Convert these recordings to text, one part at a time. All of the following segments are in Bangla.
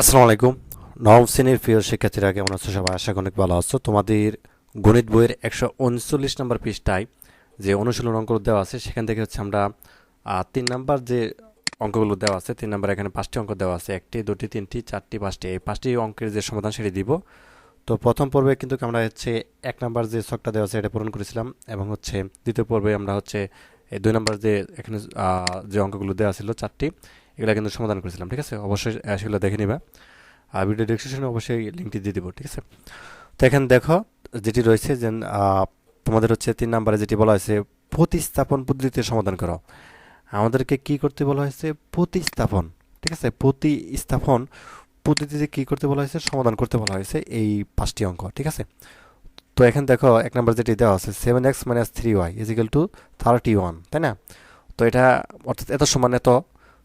আসসালামু আলাইকুম। নবম শ্রেণির প্রিয় শিক্ষার্থীরা, কেমন আছো সবাই? আশা অনেক ভালো আছো। তোমাদের গণিত বইয়ের একশো উনচল্লিশ নম্বর পৃষ্ঠায় যে অনুশীলন অঙ্কগুলো দেওয়া আছে, সেখান থেকে হচ্ছে আমরা তিন নাম্বার যে অঙ্কগুলো দেওয়া আছে, তিন নাম্বার এখানে পাঁচটি অঙ্ক দেওয়া আছে। একটি, দুটি, তিনটি, চারটি, পাঁচটি। এই পাঁচটি অঙ্কের যে সমাধান সেটি দিব। তো প্রথম পর্বে কিন্তু আমরা হচ্ছে এক নাম্বার যে ছকটা দেওয়া আছে, এটা পূরণ করেছিলাম। এবং হচ্ছে দ্বিতীয় পর্বে আমরা হচ্ছে দুই নাম্বার যে এখানে যে অঙ্কগুলো দেওয়া ছিল, চারটি এগুলো কিন্তু সমাধান করেছিলাম, ঠিক আছে? অবশ্যই সেগুলো দেখে নিবা। আর ভিডিও ডিসক্রিপশনে অবশ্যই লিঙ্কটি দিয়ে দিব, ঠিক আছে? তো এখানে দেখো, যেটি রয়েছে যে তোমাদের হচ্ছে তিন নাম্বারে যেটি বলা হয়েছে, প্রতিস্থাপন পদ্ধতিতে সমাধান করো। আমাদেরকে কি করতে বলা হয়েছে? প্রতিস্থাপন, ঠিক আছে? প্রতিস্থাপন পদ্ধতিতে কি করতে বলা হয়েছে? সমাধান করতে বলা হয়েছে এই পাঁচটি অঙ্ক, ঠিক আছে? তো এখানে দেখো, এক নাম্বার যেটি দেওয়া আছে seven x minus three y equal to thirty one তাই না? তো এটা, অর্থাৎ এত সমান এত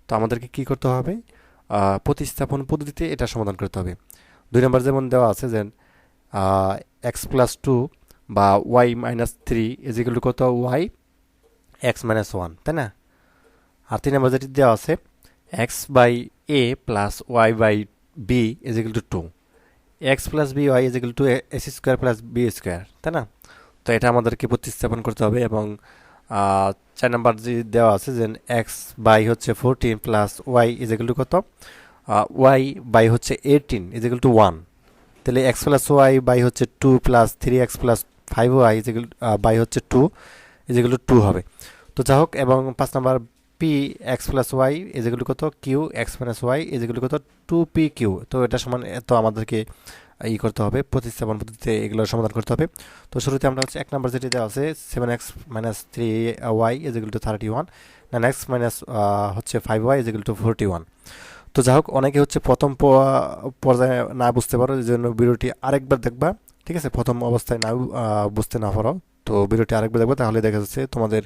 তো আমাদেরকে কি করতে হবে? প্রতিস্থাপন পদ্ধতিতে এটা সমাধান করতে হবে। দুই নম্বর যেমন দেওয়া আছে যে এক্স প্লাস টু বা y minus three equal to কত? ওয়াই এক্স মাইনাস ওয়ান তাই না? আর তিন নম্বর যেটি দেওয়া আছে x by a plus y by b equal to two x plus b y equal to s square plus b square তাই না? তো এটা আমাদেরকে প্রতিস্থাপন করতে হবে এবং চার নাম্বার যে দেওয়া আছে যে এক্স বাই হচ্ছে fourteen plus y equal to কত? ওয়াই বাই হচ্ছে এইটিন ইজিক্যাল টু ওয়ান তাহলে এক্স প্লাস ওয়াই বাই হচ্ছে two plus three x plus five y equal by হচ্ছে টু ইজিক্যাল টু টু হবে। তো যাই হোক, এবং পাঁচ number p x plus y equal to কত? Q x minus y equal to কত? টু পি কিউ তো এটা সমান তো আমাদেরকে ই করতে হবে, প্রতিস্থাপন পদ্ধতিতে এগুলোর সমাধান করতে হবে। তো শুরুতে আমরা হচ্ছে এক নাম্বার যেটি দেওয়া আছে seven x minus three y equal to thirty one nine x minus হচ্ছে five y equal to forty one তো যাই হোক, অনেকে হচ্ছে প্রথম পর্যায়ে না বুঝতে পারো, এই জন্য ভিডিওটি আরেকবার দেখবা, ঠিক আছে? প্রথম অবস্থায় না বুঝতে না পারো, তো ভিডিওটি আরেকবার দেখবা, তাহলে দেখা যাচ্ছে তোমাদের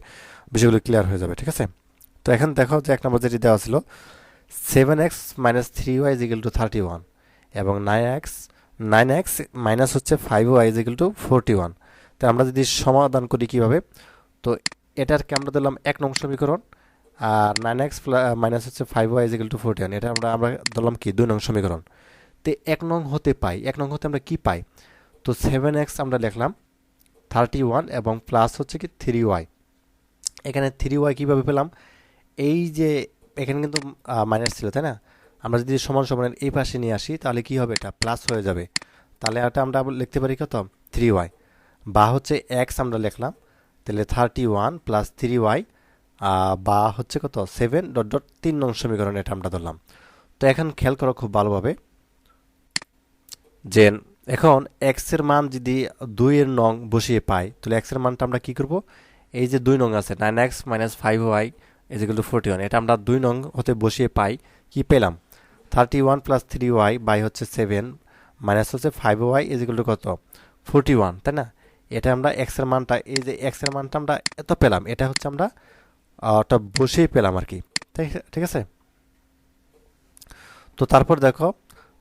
বিষয়গুলো ক্লিয়ার হয়ে যাবে, ঠিক আছে? তো এখন দেখো যে এক নম্বর যেটি দেওয়া ছিল seven x minus three y equal to thirty one এবং nine x nine x minus হচ্ছে five y equal to forty one. তো আমরা যদি সমাধান করি কীভাবে? তো এটারকে আমরা দিলাম এক নং সমীকরণ, আর নাইন এক্স মাইনাস হচ্ছে five y equal to forty one. এটা আমরা আমরা ধরলাম কি? দুই নং সমীকরণ। তো এক নং হতে পাই, এক নং হতে আমরা কি পাই? তো সেভেন এক্স আমরা লিখলাম থার্টি ওয়ান এবং প্লাস হচ্ছে কি থ্রি ওয়াই। এখানে থ্রি ওয়াই কীভাবে পেলাম? এই যে, এখানে কিন্তু মাইনাস ছিল, তাই না? আমরা যদি সমান সমানের এই পাশে নিয়ে আসি, তাহলে কি হবে? এটা প্লাস হয়ে যাবে। তাহলে এটা আমরা লিখতে পারি কত? থ্রি ওয়াই বা হচ্ছে এক্স আমরা লিখলাম, তাহলে thirty one plus three y বা হচ্ছে কত? সেভেন ডট ডট তিন নং সমীকরণ এটা আমরা ধরলাম। তো এখন খেয়াল করো খুব ভালোভাবে যে এখন এক্সের মান যদি দুইয়ের নং বসিয়ে পাই, তাহলে এক্সের মানটা আমরা কি করব? এই যে দুই নং আছে nine x minus five y equal to forty one এটা আমরা দুই নং হতে বসিয়ে পাই, কি পেলাম? Thirty one plus three y by হচ্ছে সেভেন মাইনাস হচ্ছে ফাইভ ওয়াই ইজিক্যাল টু কত? ফোরটি ওয়ান তাই না? এটা আমরা এক্সের মানটা, এই যে এক্সের মানটা আমরা এত পেলাম, এটা হচ্ছে আমরা ওটা বসেই পেলাম আর কি ঠিক আছে? তো তারপর দেখো,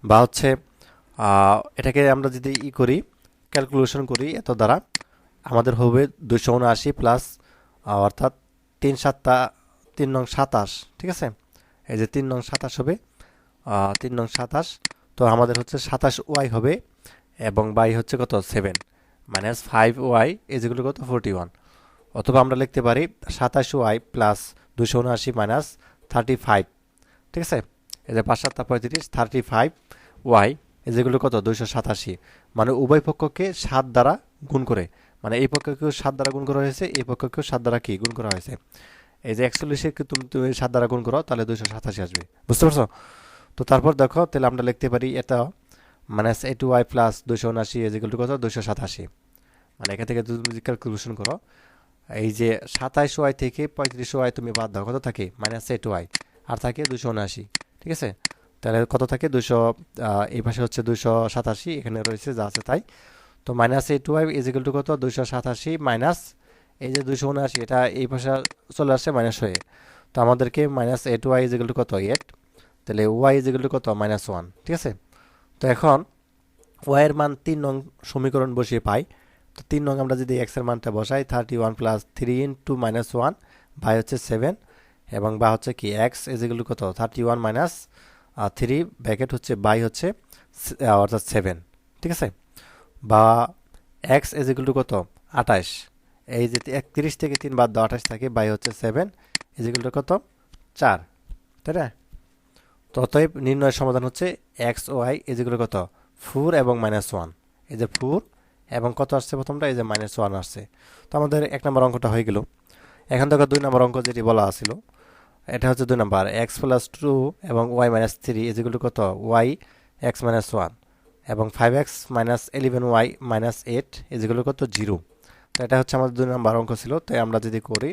বা হচ্ছে এটাকে আমরা যদি ই করি ক্যালকুলেশন করি, এত দ্বারা, আমাদের হবে দুশো উনআশি প্লাস অর্থাৎ তিন সাতটা, তিন নং সাতাশ, ঠিক আছে? এই যে তিন নং সাতাশ হবে তিন নং সাতাশ। তো আমাদের হচ্ছে সাতাশ ওয়াই হবে এবং বাই হচ্ছে কত? সেভেন। মাইনাস ফাইভ ওয়াই এজগুলো কত? Forty one. অথবা আমরা লিখতে পারি সাতাশ ওয়াই প্লাস দুশো উনআশি মাইনাস থার্টি ফাইভ ঠিক আছে? এই যে পাঁচ সাতটা পঁয়ত্রিশ থার্টি ফাইভ ওয়াই যেগুলো কত? দুইশো সাতাশি। মানে উভয় পক্ষকে সাত দ্বারা গুণ করে। মানে এই পক্ষকেও সাত দ্বারা গুণ করা হয়েছে, এই পক্ষকেও সাত দ্বারা কি? গুণ করা হয়েছে। এই যে একচল্লিশে তুমি তুমি সাত দ্বারা গুণ করো, তাহলে দুইশো সাতাশি আসবে। বুঝতে পারছ? তো তারপর দেখো, তাহলে আমরা লিখতে পারি এটা মাইনাস এইট ওয়াই প্লাস দুশো উনআশি এজিক্যাল টু কত? দুইশো সাতাশি। মানে এখান থেকে তুমি ক্যালকুলেশন করো, এই যে সাতাইশ ওয়াই থেকে পঁয়ত্রিশ ওয়াই তুমি বাদ দাও, কত থাকে? মাইনাস এইট ওয়াই আর থাকে দুশো উনআশি, ঠিক আছে? তাহলে কত থাকে? দুশো এই পাশে হচ্ছে দুশো সাতাশি, এখানে রয়েছে যা আছে তাই। তো minus eight y equal to কত? দুশো সাতাশি মাইনাস এই যে দুশো উনআশি, এটা এই পাশে চলে আসছে মাইনাস হয়ে। তো আমাদেরকে minus eight y equal to কত? এইট তাহলে ওয়াই টু কত? মাইনাস ওয়ান ঠিক আছে? তো এখন ওয়াইয়ের মান তিন নং সমীকরণ বসিয়ে পাই। তো তিন নং আমরা যদি এক্সের মানটা বসাই thirty one plus three into minus one by হচ্ছে সেভেন এবং বা হচ্ছে কি এক্স টু কত? Thirty one minus three bracket হচ্ছে বাই হচ্ছে অর্থাৎ সেভেন ঠিক আছে? বা এক্স টু কত? আঠাশ। এই যে একত্রিশ থেকে তিন বাদ দাও, আঠাশ থাকে বাই হচ্ছে সেভেন টু কত? চার, তাই না? অতএব নির্ণয়ের সমাধান হচ্ছে এক্স ওয়াই ইকুয়াল কত? ফোর এবং মাইনাস ওয়ান। এই যে ফোর এবং কত আসছে প্রথমটা? এই যে মাইনাস ওয়ান আসছে। তো আমাদের এক নম্বর অঙ্কটা হয়ে গেল। এখান থেকে দুই নম্বর অঙ্ক যেটি বলা আছিল, এটা হচ্ছে দুই নম্বর। এক্স প্লাস টু এবং ওয়াই মাইনাস থ্রি ইকুয়াল কত? Y, x minus one. এবং five x minus eleven y minus eight equal কত? জিরো। তো এটা হচ্ছে আমাদের দুই নম্বর অঙ্ক ছিল। তাই আমরা যদি করি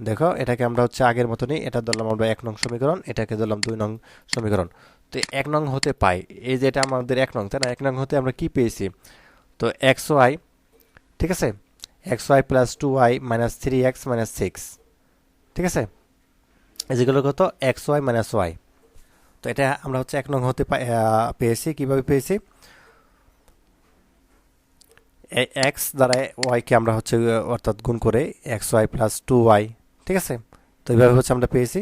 দেখো, এটাকে আমরা হচ্ছে আগের মতনই, এটা ধরলাম আমরা এক নং সমীকরণ, এটাকে ধরলাম দুই নং সমীকরণ। তো এক নং হতে পাই, এই যে এটা আমাদের এক নং, তাই না? এক নং হতে আমরা কি পেয়েছি? তো এক্স ওয়াই ঠিক আছে? X y plus two y minus three x minus six ঠিক আছে? যেগুলো কত? এক্স ওয়াই মাইনাস ওয়াই তো এটা আমরা হচ্ছে এক নং হতে পেয়েছি, কীভাবে পেয়েছি? এক্স দ্বারা ওয়াইকে আমরা হচ্ছে, অর্থাৎ গুণ করে x y plus two y ঠিক আছে? তো এইভাবে হচ্ছে আমরা পেয়েছি।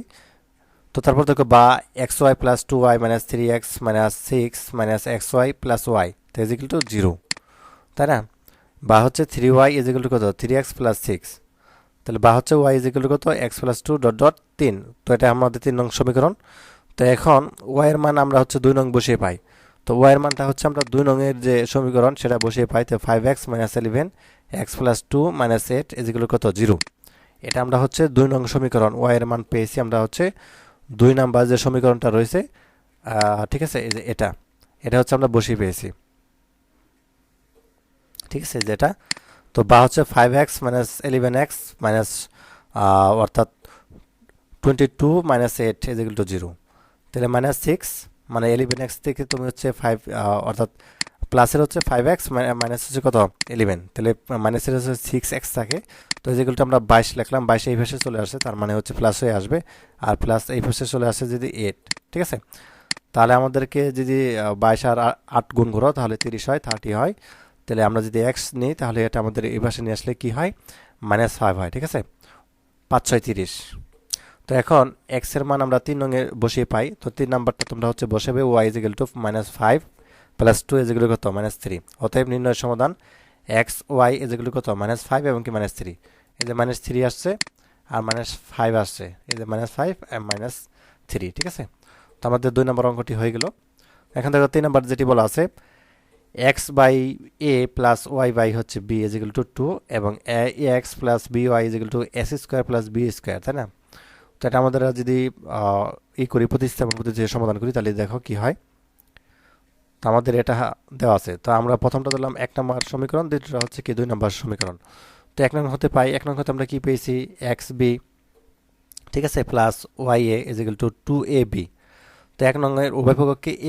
তো তারপর দেখো বা x y plus two y minus three x minus six minus x y plus y তো ইজিক্যাল টু জিরো তাই না? বা হচ্ছে থ্রি ওয়াই ইজিক্যাল টু কত? থ্রি এক্স প্লাস সিক্স তাহলে বা হচ্ছে ওয়াই ইজিক্যাল টু কত? X plus two dot dot তিন, তো এটা আমাদের তিন নং সমীকরণ। তো এখন ওয়াইয়ের মান আমরা হচ্ছে দুই নং বসিয়ে পাই। তো ওয়াইয়ের মানটা হচ্ছে আমরা দুই নংয়ের যে সমীকরণ সেটা বসিয়ে পাই, তো five x minus eleven x plus two minus eight equal কত? জিরো এটা আমরা হচ্ছে দুই নং সমীকরণ ওয়াইয়ের মান পেয়েছি আমরা হচ্ছে দুই নাম্বার যে সমীকরণটা রয়েছে ঠিক আছে, এই যে এটা এটা হচ্ছে আমরা বসিয়ে পেয়েছি। ঠিক আছে যেটা তো বা হচ্ছে five x minus eleven x minus অর্থাৎ twenty two minus eight equal to zero তাহলে মাইনাস সিক্স মানে ইলেভেন এক্স থেকে তুমি হচ্ছে ফাইভ অর্থাৎ প্লাসের হচ্ছে ফাইভ এক্স মাইনাস হচ্ছে কত? ইলেভেন তাহলে মাইনাসের হচ্ছে সিক্স এক্স থাকে। তো যেগুলোটা আমরা বাইশ লিখলাম, বাইশ এই ভাষায় চলে আসে, তার মানে হচ্ছে প্লাস হয়ে আসবে। আর প্লাস এই ভাষায় চলে আসে যদি এইট ঠিক আছে? তাহলে আমাদেরকে যদি বাইশ আর আট গুণ করো, তাহলে তিরিশ হয় থার্টি হয়। তাহলে আমরা যদি এক্স নিই, তাহলে এটা আমাদের এই ভাষায় নিয়ে আসলে কী হয়? মাইনাস ফাইভ হয়, ঠিক আছে? পাঁচ, ছয়, তিরিশ। তো এখন এক্সের মান আমরা তিন রঙে বসিয়ে পাই, তো তিন নাম্বারটা তোমরা হচ্ছে বসাবে y equal to minus five plus two equal কত মাইনাস থ্রি অতএব নির্ণয়ের সমাধান এক্স ওয়াই ইজিক্যাল কত? মাইনাস ফাইভ এবং কি মাইনাস থ্রি এই যে মাইনাস থ্রি আসছে, আর মাইনাস ফাইভ আসছে। এই যে minus five and minus three ঠিক আছে? তো আমাদের দুই নম্বর অঙ্কটি হয়ে গেল। এখন দেখো, তিন নম্বর যেটি বলা আছে, x by a plus y by হচ্ছে বি ইজিক্যাল টু টু এবং x plus b y equal to s square plus b square তাই না? তো এটা আমাদের যদি ই করি, প্রতিস্থাপন পদ্ধতিতে সমাধান করি, তাহলে দেখো কি হয়। তো আমাদের এটা দেওয়া আছে। তো আমরা প্রথমটা দিলাম এক নম্বর সমীকরণ, দ্বিতীয়টা হচ্ছে কি দুই নম্বর সমীকরণ। তো এক নং হতে পাই, এক নং হতে আমরা কি পেয়েছি? এক্স বি, ঠিক আছে, plus y a equal to two a b তো এক নংয়ের উভয়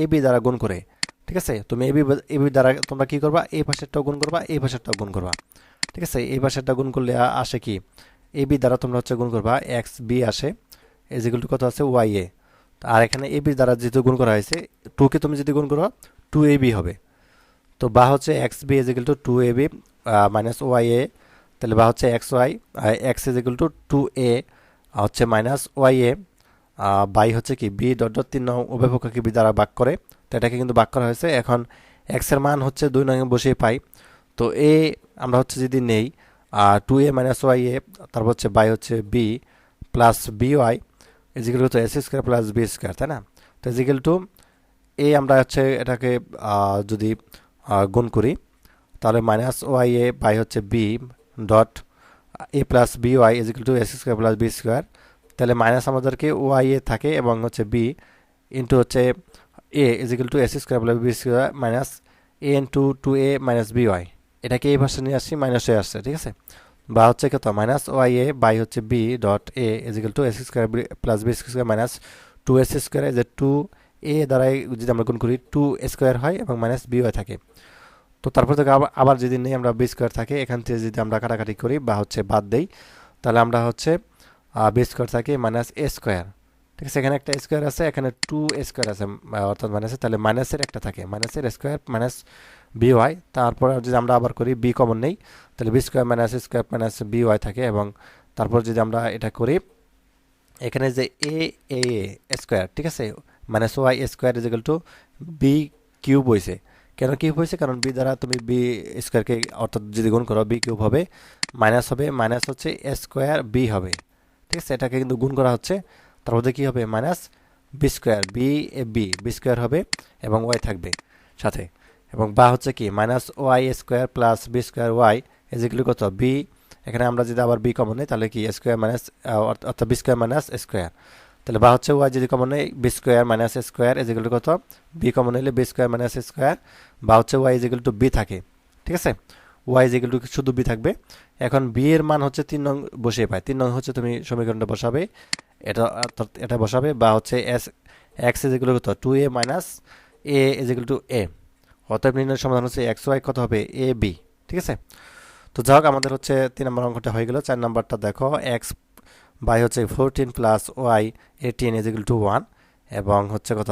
এ বি দ্বারা গুণ করে, ঠিক আছে? তুমি এ বি এ বি দ্বারা তোমরা কি করবা? এই পাশেরটাও গুণ করবা এই পাশেরটাও গুণ করবা, ঠিক আছে? এই পাশেরটা গুণ করলে আসে কি? এ বি দ্বারা তোমরা হচ্ছে গুণ করবা, এক্স বি আসে ইজিক্যাল টু কত আছে? Y A. আর এখানে এ বি দ্বারা যেহেতু গুণ করা হয়েছে টুকে তুমি যদি গুণ করো টু এ বি হবে। তো বা হচ্ছে x b equal to two a b minus y a তাহলে বা হচ্ছে x y x equal to two a হচ্ছে মাইনাস ওয়াই এ বাই হচ্ছে কি বি ডট ডট তিন নং পক্ষকে বি দ্বারা ভাগ করে। তো এটাকে কিন্তু ভাগ করা হয়েছে। এখন এক্সের মান হচ্ছে দুই নং বসিয়ে পাই। তো এ আমরা হচ্ছে যদি নেই two a minus y a তারপর হচ্ছে বাই হচ্ছে b plus b y equal to s square plus b square তাই না? তো ইজিক্যাল টু এ আমরা হচ্ছে এটাকে যদি গুণ করি, তাহলে মাইনাস ওয়াই এ বাই হচ্ছে b dot a plus b y equal to s square plus b square তাহলে মাইনাস আমাদেরকে ওয়াই এ থাকে এবং হচ্ছে বি ইন্টু হচ্ছে a equal to s square plus b square minus a into two a minus b y এটাকে এই ভাষা নিয়ে আসছি মাইনাস আসছে, ঠিক আছে? বা হচ্ছে কত? মাইনাস ওয়াই এ বাই হচ্ছে b dot a equal to s square plus b square minus two s square যে টু এ দ্বারাই যদি আমরা গুণ করি টু স্কোয়ার হয় এবং মাইনাস বি ওয়াই থাকে। তো তারপর থেকে আবার যদি নেই, আমরা বি স্কোয়ার থাকে, এখান থেকে যদি আমরা কাটাকাটি করি বা হচ্ছে বাদ দেই, তাহলে আমরা হচ্ছে বি স্কোয়ার থাকে মাইনাস এ স্কোয়ার। ঠিক আছে, এখানে একটা স্কোয়ার আছে, এখানে টু স্কোয়ার আছে অর্থাৎ মাইনাসে তাহলে মাইনাসের একটা থাকে। মাইনাসের স্কোয়ার মাইনাস বি ওয়াই, তারপর যদি আমরা আবার করি বি কমন নেই, তাহলে b square minus square minus b y থাকে এবং তারপর যদি আমরা এটা করি, এখানে যে এ এ, স্কোয়ার, ঠিক আছে minus y square equal to b cube হয়েছে কেন কিউব হয়েছে কারণ বি দ্বারা তুমি বি স্কোয়ারকে অর্থাৎ যদি গুণ করো বি কিউব হবে মাইনাস হবে মাইনাস হচ্ছে স্কোয়ার বি হবে। ঠিক আছে? এটাকে কিন্তু গুণ করা হচ্ছে। তার মধ্যে কী হবে? Minus b square b a b b square হবে এবং ওয়াই থাকবে সাথে। এবং বা হচ্ছে কি? Minus y square plus b square y এজিগুলি কত? বি এখানে আমরা যদি আবার বি কমন নিই, তাহলে কি? স্কোয়ার মাইনাস অর্থাৎ বি স্কোয়ার মাইনাস স্কোয়ার তাহলে বা হচ্ছে ওয়াই যদি কমন নেই বি স্কোয়ার মাইনাস স্কোয়ার এজিগুলি কত? বি কমন নিলে বি স্কোয়ার মাইনাস স্কোয়ার বা হচ্ছে ওয়াই ইজিগুল টু বি থাকে। ঠিক আছে? ওয়াই ইজিগুল টু শুধু বি থাকবে। এখন বি এর মান হচ্ছে তিন নং বসিয়ে পায়। তিন নং হচ্ছে তুমি সমীকরণটা বসাবে। এটা এটা বসাবে, বা হচ্ছে এস এক্স ইজিগুলো কত? Two a minus a equal to two অতএব নির্ণয়ের সমাধান হচ্ছে এক্স ওয়াই কত হবে? এ বি ঠিক আছে? তো যাই আমাদের হচ্ছে তিন নম্বর অঙ্কটা হয়ে গেল। চার নম্বরটা দেখো এক্স বাই হচ্ছে fourteen plus y eighteen equal to one এবং হচ্ছে কত?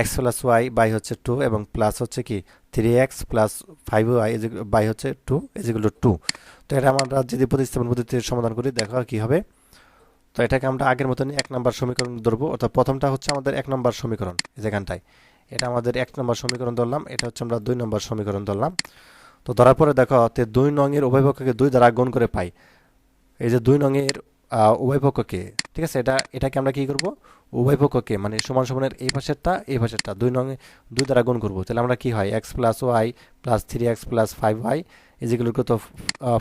এক্স প্লাস ওয়াই বাই হচ্ছে টু এবং প্লাস হচ্ছে কি? Three x plus five y by হচ্ছে টু ইজিক্যাল টু টু তো এটা আমরা যদি প্রতিস্থাপন পদ্ধতির সমাধান করি, দেখো কি হবে? তো এটাকে আমরা আগের মতনই এক নম্বর সমীকরণ ধরবো। অর্থাৎ প্রথমটা হচ্ছে আমাদের এক নম্বর সমীকরণ যেখানটায়। এটা আমাদের এক নম্বর সমীকরণ ধরলাম, এটা হচ্ছে আমরা দুই নম্বর সমীকরণ ধরলাম। তো ধরার পরে দেখো, তে দুই নঙের উভয় পক্ষকে দুই দ্বারা গুণ করে পাই। এই যে দুই নঙের উভয় পক্ষকে, ঠিক আছে? এটা, এটাকে আমরা কি করব? উভয় পক্ষকে মানে সমান সমানের এই পাশেরটা এই পাশেরটা, দুই নং দুই দ্বারা গুণ করব। তাহলে আমরা কি হয়? X plus y plus three x plus five y এই যেগুলো কত?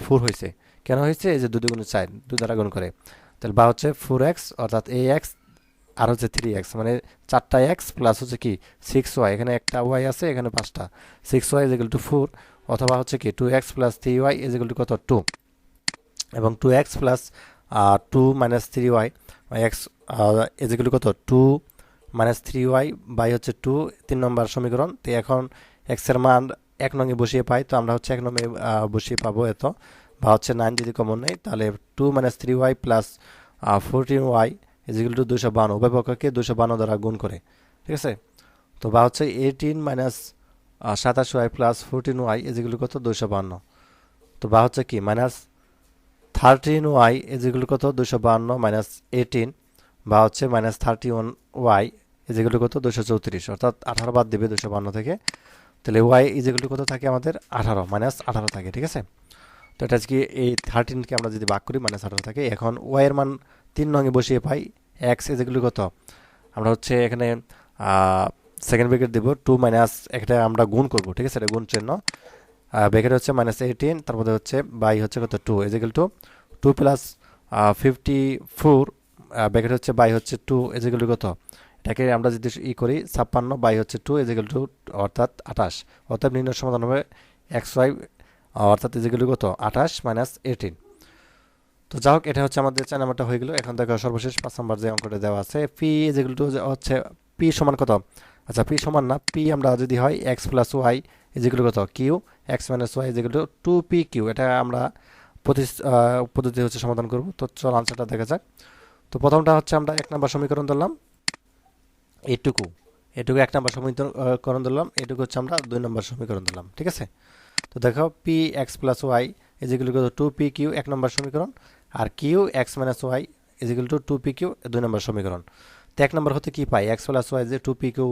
ফোর হয়েছে। কেন হয়েছে? এই যে দুই দুগুণ চার, দুই দ্বারা গুণ করে। তাহলে বা হচ্ছে ফোর এক্স অর্থাৎ এ এক্স আর হচ্ছে থ্রি এক্স মানে চারটা এক্স প্লাস হচ্ছে কি? সিক্স ওয়াই এখানে একটা ওয়াই আছে, এখানে পাঁচটা। Six y is to four অথবা হচ্ছে কি? Two x plus three y is to কত? টু এবং two x plus two minus three y x is কত? Two minus three y by হচ্ছে টু তিন নম্বর সমীকরণ। তো এখন এক্সের মান এক নঙে বসিয়ে পাই, তো আমরা হচ্ছে এক নঙে বসিয়ে পাবো এত। বা হচ্ছে নাইন যদি কমন নেই, তাহলে two minus three y plus fourteen y equal to দুশো বান্ন। উভয় পক্ষকে দুশো বান্ন দ্বারা গুণ করে। ঠিক আছে? তো বা হচ্ছে এইটিন মাইনাস সাতাশ y plus fourteen y equal কত? দুশো বান্ন। তো বা হচ্ছে কি? মাইনাস থার্টিন ওয়াই ইজিক্যাল কত? দুশো বান্ন মাইনাস এইটিন বা হচ্ছে minus thirty one y equal কত? দুশো চৌত্রিশ। অর্থাৎ আঠারো বাদ দেবে দুশো বান্ন থেকে। তাহলে ওয়াই ইজিক্যাল কত থাকে আমাদের? আঠারো মাইনাস আঠারো থাকে, ঠিক আছে? তো এটা আজকে এই থার্টিনকে আমরা যদি বাক করি মাইনাস আঠারো থাকে। এখন ওয়াইয়ের মান তিন নঙে বসিয়ে পাই। এক্স এগুলো কত? আমরা হচ্ছে এখানে সেকেন্ড ব্রেকেট দেবো। টু মাইনাস একটা আমরা গুণ করব, ঠিক আছে? এটা গুণ চিহ্ন ব্রেকেট হচ্ছে মাইনাস এইটিন তারপরে হচ্ছে বাই হচ্ছে কত? Two equal to two plus fifty four bracket হচ্ছে বাই হচ্ছে টু এজিক্যাল টু কত? এটাকে আমরা যদি ই করি, ছাপ্পান্ন বাই হচ্ছে টু এজিক্যাল টু অর্থাৎ আঠাশ। অর্থাৎ নির্ণয় সমাধান হবে এক্স ওয়াই অর্থাৎ এজিক্যাল টু কত? আঠাশ মাইনাস এইটিন তো যাই হোক, এটা হচ্ছে আমাদের চার নাম্বারটা হয়ে গেল। এখন দেখো সর্বশেষ পাঁচ নাম্বার যে অঙ্কটা দেওয়া আছে পি যেগুলো হচ্ছে পি সমান কত? আচ্ছা পি সমান না, পি আমরা যদি হয় এক্স প্লাস ওয়াই যেগুলো কত কিউ এক্স মাইনাস ওয়াই যেগুলো টু পি কিউ এটা আমরা পদ্ধতি হচ্ছে সমাধান করব। তো চল আনসারটা দেখা যাক। তো প্রথমটা হচ্ছে আমরা এক নম্বর সমীকরণ ধরলাম। এটুকু এটুকু এক নম্বর সমীকরণ ধরলাম। এটুকু হচ্ছে আমরা দুই নম্বর সমীকরণ ধরলাম, ঠিক আছে? তো দেখো পি এক্স প্লাস ওয়াই এজিগুলো টু পি কিউ এক নম্বর সমীকরণ, আর q x minus y equal to two p q দুই নম্বর সমীকরণ। এক নম্বর হতে কি পাই? এক্স প্লাস ওয়াই যে two p q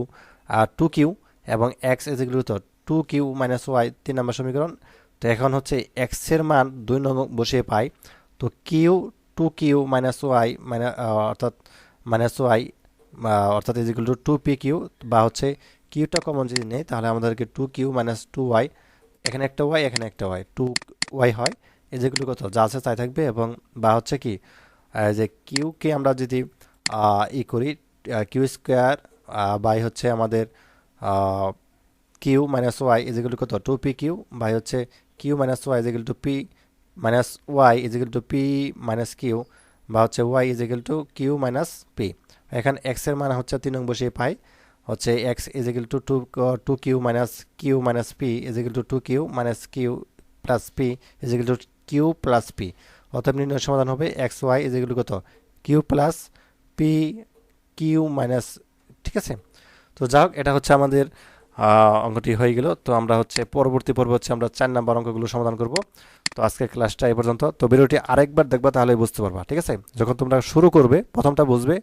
two q এবং x equal to two q minus y তিন নম্বর সমীকরণ। তো এখন হচ্ছে এক্সের মান দুই নম্বর বসিয়ে পাই। তো q two q minus y মানে অর্থাৎ মাইনাস ওয়াই অর্থাৎ equal to two p q বা হচ্ছে কিউটা কমন যদি নেই, তাহলে আমাদেরকে two q minus two y এখানে একটা ওয়াই এখানে একটা ওয়াই টু ওয়াই হয়। এই যেগুলো কত? যা আছে তাই থাকবে এবং বা হচ্ছে কি যে কিউকে আমরা যদি ই করি কিউ স্কোয়ার বাই হচ্ছে আমাদের কিউ মাইনাস ওয়াই যেগুলো কত? টু পি কিউ বাই হচ্ছে q minus y equal to p minus y equal to p minus q বা হচ্ছে y equal to q minus p এখানে এক্সের মান হচ্ছে তিন নং বসিয়ে পাই, হচ্ছে x equal to two two q minus q minus p equal to two q minus q plus p equal to q plus p অতএব নির্ণয় সমাধান হবে এক্স ওয়াই ইজিক্যাল কত? Q plus p q minus ঠিক আছে? তো যাই হোক এটা হচ্ছে আমাদের অঙ্কটি হয়ে গেল। তো আমরা হচ্ছে পরবর্তী পর্ব হচ্ছে আমরা চার নাম্বার অঙ্কগুলো সমাধান করব। তো আজকের ক্লাসটা এই পর্যন্ত। তো ভিডিওটি আরেকবার দেখবা তাহলে বুঝতে পারবা, ঠিক আছে? যখন তোমরা শুরু করবে, প্রথমটা বুঝবে,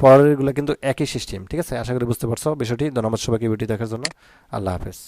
পরেরগুলো কিন্তু একই সিস্টেম ঠিক আছে? আশা করি বুঝতে পারছ বিষয়টি। ধন্যবাদ সবাইকে ভিডিও দেখার জন্য। আল্লাহ হাফেজ।